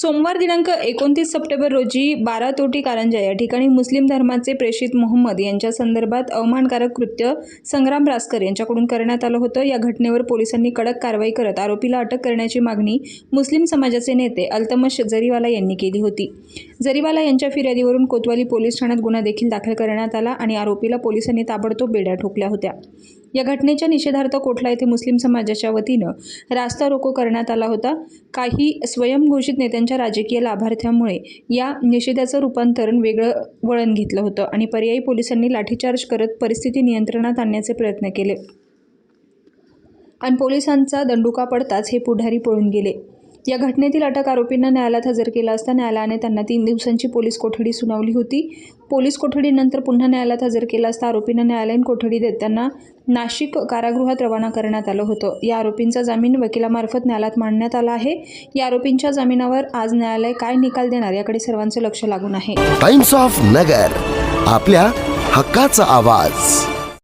सोमवार दिनांक एकोणतीस सप्टेंबर रोजी बारा तोटी कारंजा या ठिकाणी मुस्लिम धर्माचे प्रेषित मोहम्मद यांच्या संदर्भात अवमानकारक कृत्य संग्राम रासकर यांच्याकडून करण्यात आलं होतं. या घटनेवर पोलिसांनी कडक कारवाई करत आरोपीला अटक करण्याची मागणी मुस्लिम समाजाचे नेते अल्तमश जरीवाला यांनी केली होती. जरीवाला यांच्या फिर्यादीवरून कोतवाली पोलीस ठाण्यात गुन्हा देखील दाखल करण्यात आला आणि आरोपीला पोलिसांनी ताबडतोब बेड्या ठोकल्या होत्या. या घटनेच्या निषेधार्थ कोठला येथे मुस्लिम समाजाच्या वतीनं रास्ता रोको करण्यात आला होता. काही स्वयंघोषित नेत्यांच्या राजकीय लाभार्थ्यामुळे या निषेधाचं रूपांतरण वेगळं वळण घेतलं होतं आणि पर्यायी पोलिसांनी लाठीचार्ज करत परिस्थिती नियंत्रणात आणण्याचे प्रयत्न केले. आणि पोलिसांचा दंडुका पडताच हे पुढारी पळून गेले. या घटनेतील अटक आरोपींना न्यायालयात हजर केला असता न्यायालयाने त्यांना तीन दिवसांची पोलीस कोठडी सुनावली होती. पोलीस कोठडीनंतर पुन्हा न्यायालयात हजर केला असता आरोपींना न्यायालयीन कोठडी देत त्यांना नाशिक कारागृहात रवाना करण्यात आलं होतं. या आरोपींचा जामीन वकिलामार्फत न्यायालयात मांडण्यात आला आहे. या आरोपींच्या जामिनावर आज न्यायालय काय निकाल देणार याकडे सर्वांचं लक्ष लागून आहे. टाइम्स ऑफ नगर आपल्या हक्काचा आवाज.